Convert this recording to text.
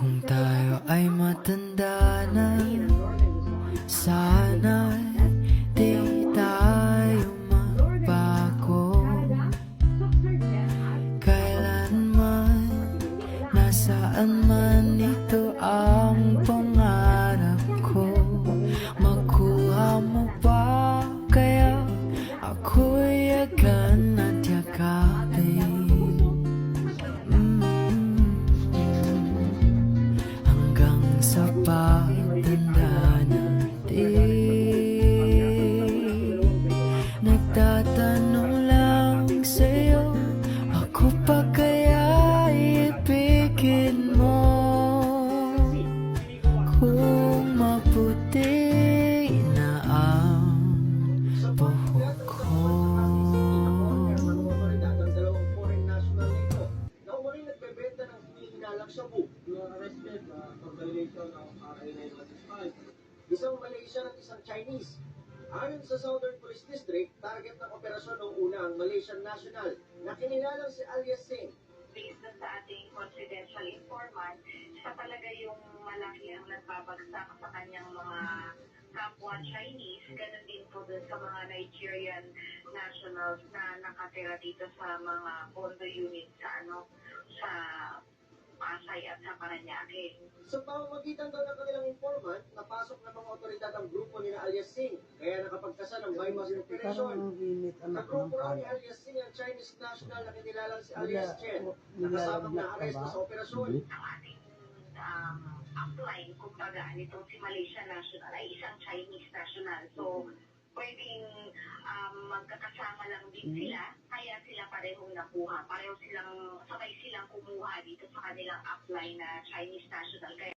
Kung tayo ay matanda na Sana di tayo magbago. Kailanman Nasaan man ito ang pangarap ko? Makuha mo ba kaya ako'y yagan pagtanda natin. Nagtatanong lang sa'yo Ako pa kaya ibigin mo? Kung maputi na ang buhok ko. Nagbebenta ng hinihinalak uh, violation of RA 9165. Isang Malaysian at isang Chinese. Ayon sa Southern Police District, target ng operasyon ng una ang Malaysian national na kinilalang si Alias Singh. based sa ating confidential informant, siya talaga yung malaki ang nagbabagsak sa kanyang mga kapwa Chinese, ganun din po dun sa mga Nigerian nationals na nakatira dito sa mga condo unit sa ano sa Pasay at sa Paranaque. Sa pamamagitan daw ng kanilang informant, napasok ng mga otoridad ang grupo ni na Alias Singh, kaya nakapagkasa ng bypass operation. Sa grupo raw ni. Alias Singh ang Chinese national na kinilalang si Alias Chen, nakasamang na aresto sa operasyon. Ang ating um, upline, kumbaga, nitong si Malaysia national ay isang Chinese national. So, pwedeng um, magkakasama lang din sila, kaya sila parehong nakuha. Pareho silang, sabay silang kumuha dito sa kanilang upline na Chinese national. Kaya